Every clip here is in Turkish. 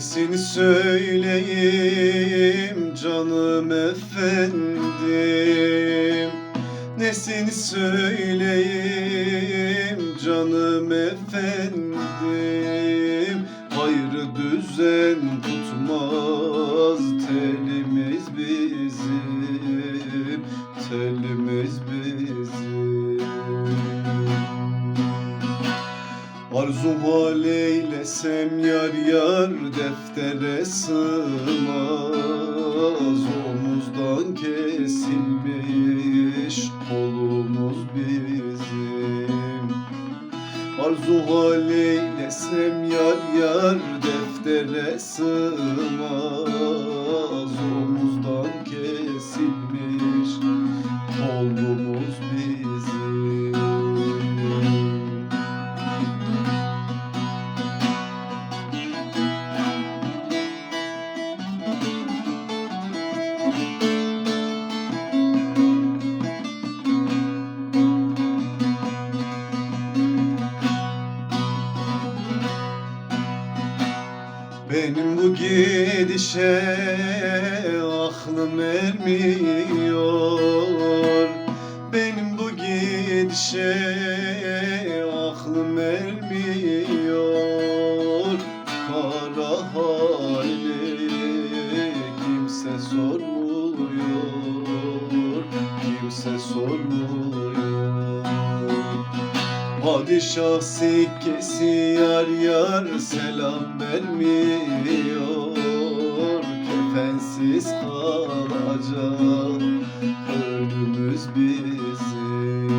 Nesini söyleyeyim canım efendim. Nesini söyleyeyim canım efendim. Ayrı düzen tutmaz telimiz Arzu hal eylesem yar yar deftere sığmaz. Omuzdan kesilmiş kolumuz bizim. Arzu hal eylesem yar yar deftere sığmaz Benim bu gidişe aklım ermiyor Padişah sikkesi yar yar selam vermiyor. Kefensiz kalacak ölümüz bizim.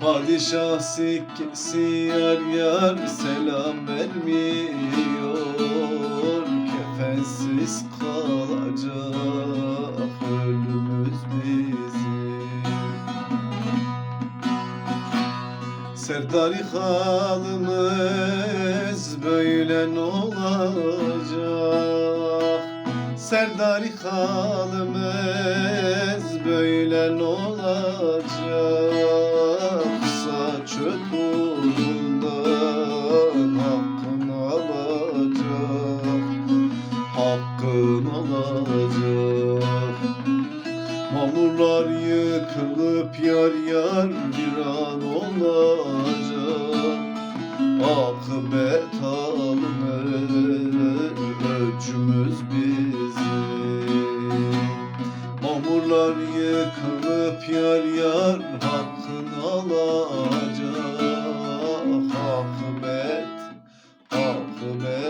Padişah sikkesi yar yar selam vermiyor. Kefensiz kalacak Serdari halımız böyle ne olacak? Serdari halımız böyle ne olacak? yar yar bir an olacak. Akıbet alınır ölçümüz bizim. Hamurlar yıkılıp yar yar hakkını alacak. Akıbet, akıbet.